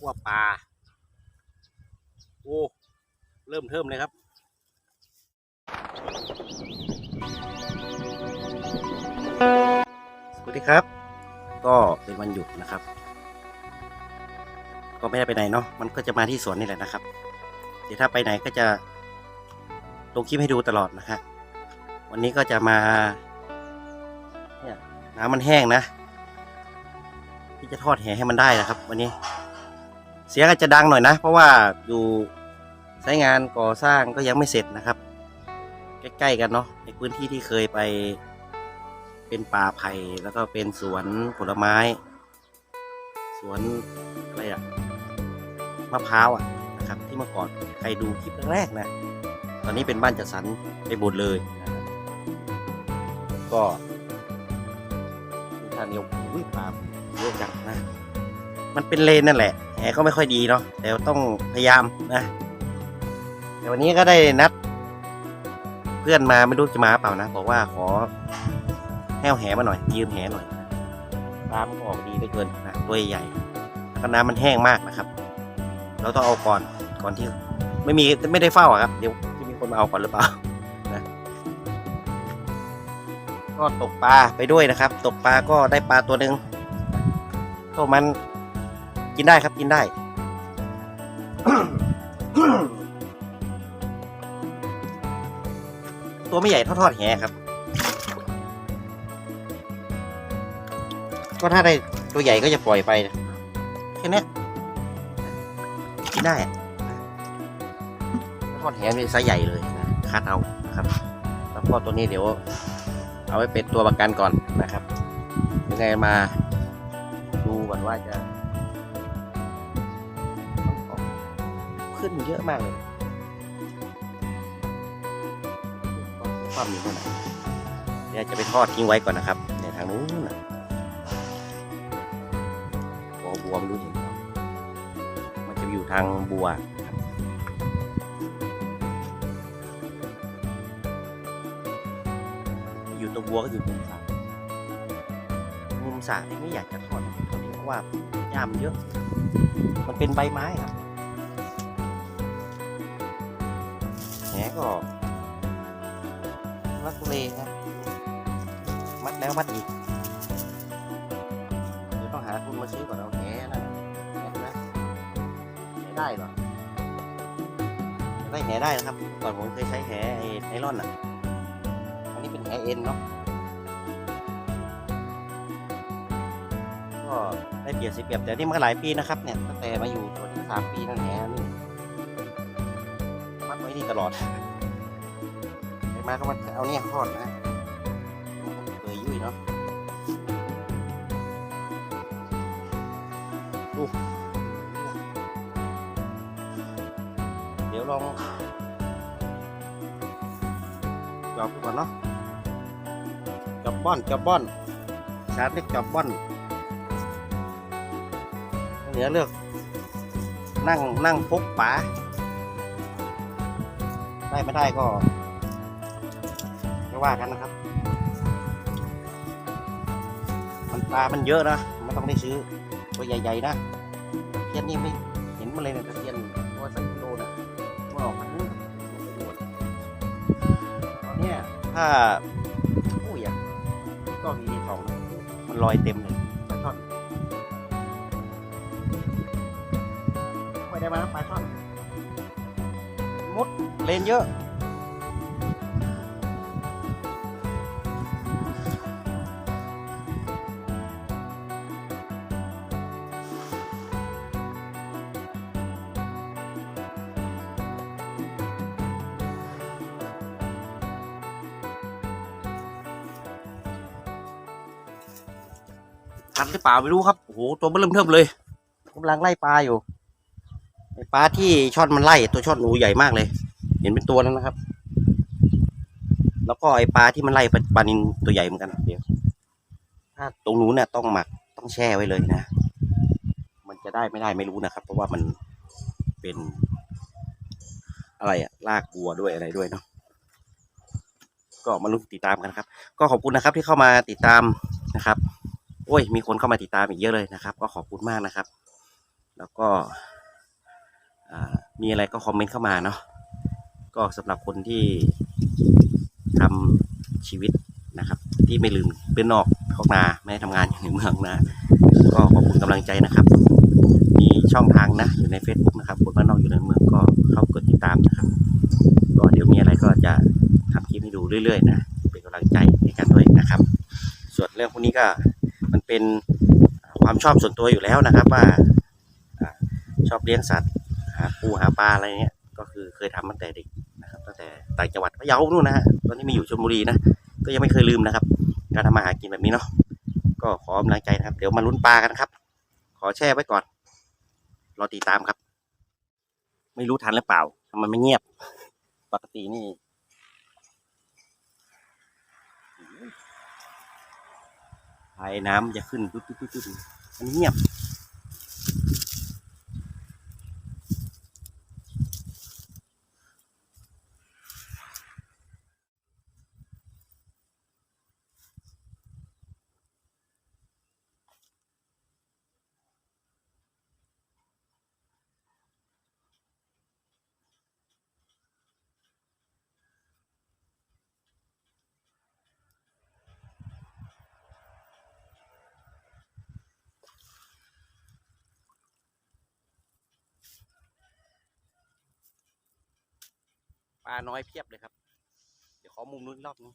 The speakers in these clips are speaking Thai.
กว่าปลาโอ้เริ่มเทิมเลยครับสวัสดีครับ ก็เป็นวันหยุดนะครับ ก็ไม่ได้ไปไหนเนาะมันก็จะมาที่สวนนี่แหละนะครับ เดี๋ยวถ้าไปไหนก็จะลงคลิปให้ดูตลอดนะฮะวันนี้ก็จะมาเนี่ยน้ำมันแห้งนะ ที่จะทอดแหให้มันได้นะครับ วันนี้ เสียงอาจจะดังหน่อยนะ เพราะว่าอยู่ใช้งานก่อสร้างก็ยังไม่เสร็จนะครับ ใกล้ๆกันเนาะในพื้นที่ที่เคยไปเป็นป่าไผ่แล้วก็เป็นสวนผลไม้ สวนอะไรอะมะพร้าวอะนะครับ ที่เมื่อก่อนใครดูคลิปแรกๆนะ ตอนนี้เป็นบ้านจัดสรรไปหมดเลยนะครับก็ท่านเดียวอุ้ยปลาเยอะจังนะ มันเป็นเลนนั่นแหละ แหก็ไม่ค่อยดีเนาะแต่ต้องพยายามนะแต่วันนี้ก็ได้นัด เพื่อนมาไม่รู้จะมาเปล่านะบอกว่าขอแห้วแหมาหน่อย ยืมแหหน่อยปลามันออกดีเหลือเกินนะตัวใหญ่ๆแล้วก็น้ำมันแห้งมากนะครับ เราต้องเอาก่อนก่อนที่ ไม่มีไม่ได้เฝ้าอะครับ เดี๋ยวจะมีคนมาเอาก่อนหรือเปล่านะก็ตกปลาไปด้วยนะครับ ตกปลาก็ได้ปลาตัวหนึ่งก็มัน กินได้ครับกินได้ ตัวไม่ใหญ่เท่าทอดแหครับ ก็ถ้าได้ตัวใหญ่ก็จะปล่อยไปแค่นี้กินได้ทอดแหเป็นไซส์ใหญ่เลยนะคัดเอานะครับแล้วก็ตัวนี้เดี๋ยว เอาไว้เป็นตัวประกันก่อนนะครับยังไงมาดูก่อนว่าจะ ขึ้นเยอะมากเลยความอยู่ตรงไหนเดี๋ยวจะไปทอดทิ้งไว้ก่อนนะครับในทางนู้นนะบัวบวม่รู้เห็นเปล่ามันจะอยู่ทางบัวอยู่ตรงบัวก็อยู่มุมสระมุมสระนี่ไม่อยากจะถอดตรงนี้เพราะว่าหญ้ามันเยอะ มันเป็นใบไม้ครับ ก็รักเลครับ มัดแล้วมัดอีกเดี๋ยวต้องหาทุนมาซื้อก่อนเอาแหนะแหนะแหได้หรอได้แหได้นะครับ ก่อนผมเคยใช้แหไอ้ไนล่อนอะ อันนี้เป็นแหเอ็นเนาะก็ได้เปรียบเสียเปรียบแต่นี่มันก็หลายปีนะครับเนี่ยตั้งแต่มาอยู่ตัวที่สามปีนั่นแหละนี่มัดไว้นี่ตลอด มาก็มาเอาเนี่ยทอดนะเปื่อยยุ่ยเนาะดูเดี๋ยวลองจอบก่อนเนาะจอบบ้อนจอบบ้อนชาร์จเล็กจอบบ้อนเหลือเลือก นั่งนั่งพกป๋าได้ไม่ได้ก็ ว่ากันนะครับ มันปลา มันเยอะนะไม่ต้องได้ซื้อตัวใหญ่ๆนะเพียนนี่ไม่เห็นมาเลยนะตะเพียนตัวสักโลนะตัวออกมานู่นตอนเนี้ยถ้าโอ้ยอะก็มีสองนะมันลอยเต็มเลยปลาช่อนไม่ได้มาปลาช่อนมุดเลนเยอะ ทันหรือเปล่าไม่รู้ครับโอ้โหตัวมันเริ่มเทิมเลยกำลังไล่ปลาอยู่ไอปลาที่ช่อนมันไล่ตัวช่อนหนูใหญ่มากเลย เห็นเป็นตัวแล้วนะครับ แล้วก็ไอปลาที่มันไล่ปลาปลานินตัวใหญ่เหมือนกันเดี๋ยวถ้าตรงนู้นเนี่ยต้องหมักต้องแช่ไว้เลยนะ มันจะได้ไม่ได้ไม่รู้นะครับ เพราะว่ามันเป็น อะไรอะลากบัวด้วยอะไรด้วยเนาะก็มาลุ้นติดตามกันครับ ก็ขอบคุณนะครับที่เข้ามาติดตามนะครับ โอ้ย มีคนเข้ามาติดตามอีกเยอะเลยนะครับ ก็ขอบคุณมากนะครับ แล้วก็มีอะไรก็คอมเมนต์เข้ามาเนาะก็สำหรับคนที่ทำชีวิตนะครับ ที่ไม่ลืมเป็นนอกของนาไม่ได้ทำงานอยู่ในเมืองนะ ก็ขอบคุณกำลังใจนะครับ มีช่องทางนะอยู่ใน Facebook นะครับคนบ้านนอกอยู่ในเมืองก็เข้ากดติดตามนะครับ ก็เดี๋ยวมีอะไรก็จะทำคลิปให้ดูเรื่อยๆนะ เป็นความชอบส่วนตัวอยู่แล้วนะครับ ว่าชอบเลี้ยงสัตว์หาปูหาปลาอะไรเนี้ยก็คือเคยทำตั้งแต่เด็กนะครับตั้งแต่ต่างจังหวัดพะเยานู่นนะฮะตอนนี้มีอยู่ชลบุรีนะก็ยังไม่เคยลืมนะครับ การทำมาหากินแบบนี้เนาะก็ขอกำลังใจนะครับ เดี๋ยวมาลุ้นปลากันครับ ขอแช่ไว้ก่อนรอติดตามครับ ไม่รู้ทันหรือเปล่าทำไมไม่เงียบ ปกตินี่ายน้ำจะขึ้นตุ๊ดตุ๊ดตุ๊ดตุ๊ดอันนี้เงียบ ปลาน้อยเพียบเลยครับ เดี๋ยวขอมุมนู้นรอบนึง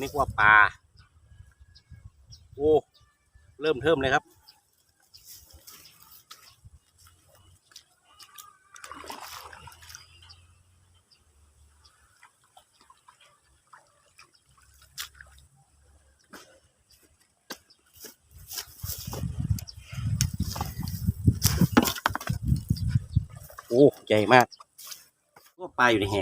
นึกว่าปลา โอ้ เริ่มเทิมเลยครับ โอ้ ใหญ่มากก็ปลาอยู่ในแห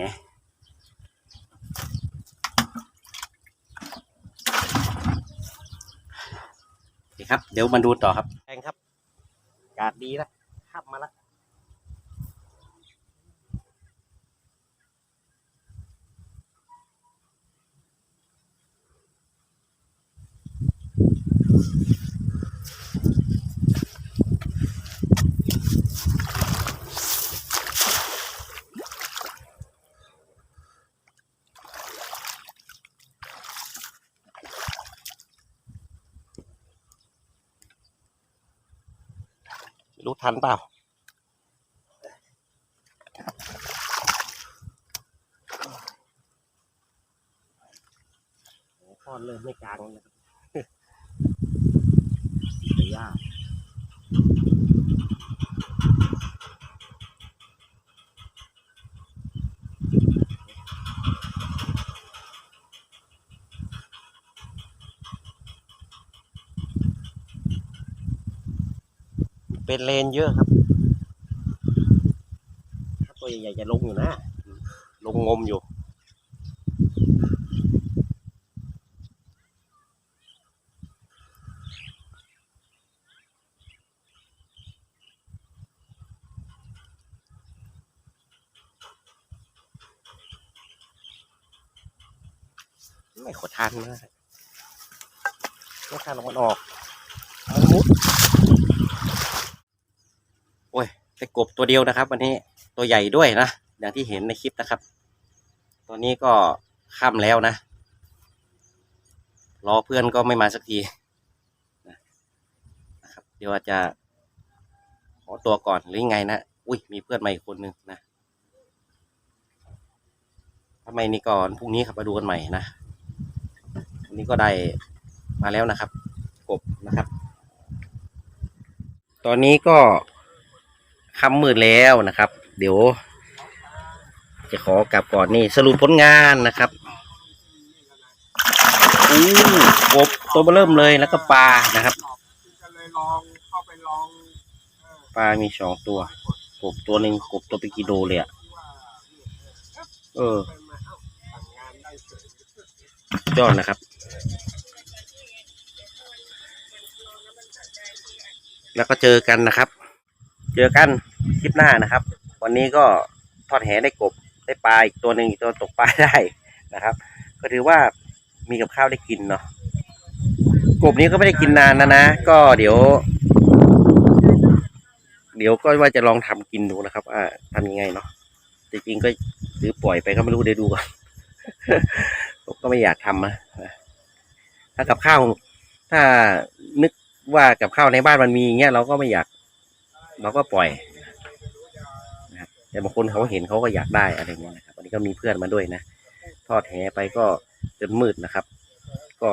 โอเครับ เดี๋ยวมาดูต่อครับแพงครับอากาศดีนะขับมาแล้ว รู้ทันเปล่าโอ้พอนเริ่มไม่กลางแล้วนะครับเดี๋ยวยาก เป็นเลนเยอะครับ ถ้าตัวใหญ่ๆจะลงอยู่นะ ลงงมอยู่ไม่ขอทานมากไม่ทานออกมันออกมันมุด โอ้ยได้กบตัวเดียวนะครับ วันนี้ตัวใหญ่ด้วยนะ อย่างที่เห็นในคลิปนะครับตอนนี้ก็ค่ำแล้วนะรอเพื่อนก็ไม่มาสักทีนะครับ เดี๋ยวอาจจะขอตัวก่อนหรือไงนะอุ้ยมีเพื่อนมาอีกคนนึงนะทำไมนี่ก่อนพรุ่งนี้ครับมาดูกันใหม่นะวันนี้ก็ได้มาแล้วนะครับ กบนะครับ ตอนนี้ก็ ค่ำมืดแล้วนะครับ เดี๋ยว จะขอกลับก่อนนี่สรุปผลงานนะครับโอ้อู้กบตัวเบอเริ่มเลยแล้วก็ปลานะครับปลา มีสองตัว กบตัวหนึ่งกบตัวเป็นกิโลเลยอะว่าเออยอดนะครับ แล้วก็เจอกันนะครับ เจอกัน ลิปหน้านะครับ วันนี้ก็ทอดแหได้กบได้ปลาอีกตัวหนึ่งอีกตัวตกปลาได้นะครับ ก็ถือว่ามีกับข้าวได้กินเนาะกบนี้ก็ไม่ได้กินนานนะนะ ก็เดี๋ยว เดี๋ยวก็ว่าจะลองทำกินดูนะครับว่าทำยังไงเนาะจริงๆก็ซื้อปล่อยไปก็ไม่รู้เดี๋ยวดูก่อนผมก็ไม่อยากทำนะถ้ากับข้าวถ้านึกว่ากับข้าวในบ้านมันมีอย่างเงี้ยเราก็ไม่อยาก เราก็ปล่อย แต่บางคนเขาเห็นเขาก็อยากได้อะไรเงี้ยนะครับวันนี้ก็มีเพื่อนมาด้วยนะ ทอดแหไปก็จนมืดนะครับ ก็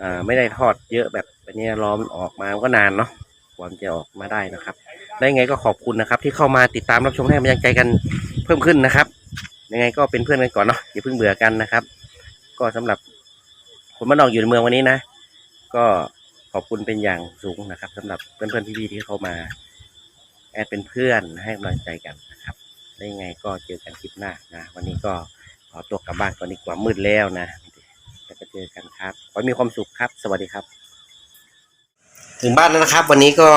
อ่าไม่ได้ทอดเยอะแบบอันนี้รอมออกมาก็นานเนาะกว่ามจะออกมาได้นะครับ ได้ไงก็ขอบคุณนะครับ ที่เข้ามาติดตามรับชมให้กำลังใจกันเพิ่มขึ้นนะครับ ยังไงก็เป็นเพื่อนกันก่อนเนาะอย่าเพิ่งเบื่อกันนะครับ ก็สำหรับคนบ้านนอกอยู่ในเมืองวันนี้นะ ก็ขอบคุณเป็นอย่างสูงนะครับสำหรับเพื่อนๆพี่ๆที่เข้ามา แอดเป็นเพื่อนให้กำลังใจกันนะครับได้ยังไงก็เจอกันคลิปหน้านะ วันนี้ก็ขอตัวกลับบ้านก่อนดีกว่ามืดแล้วนะแล้วก็เจอกันครับขอมีความสุขครับ สวัสดีครับ ถึงบ้านแล้วนะครับ วันนี้ก็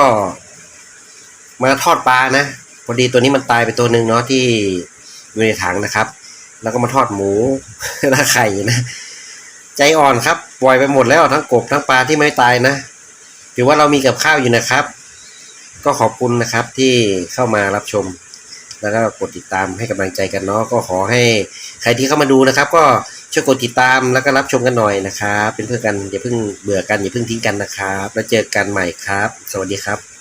มาทอดปลานะพอดีตัวนี้มันตายไปตัวหนึ่งเนาะที่อยู่ในถังนะครับ แล้วก็มาทอดหมูและไข่นะ ใจอ่อนครับปล่อยไปหมดแล้วทั้งกบทั้งปลาที่ไม่ตายนะถือว่าเรามีกับข้าวอยู่นะครับ ก็ขอบคุณนะครับที่เข้ามารับชม แล้วก็กดติดตามให้กำลังใจกันเนาะก็ขอให้ใครที่เข้ามาดูนะครับ ก็ช่วยกดติดตามแล้วก็รับชมกันหน่อยนะครับเป็นเพื่อนกันอย่าเพิ่งเบื่อกันอย่าเพิ่งทิ้งกันนะครับ แล้วเจอกันใหม่ครับ สวัสดีครับ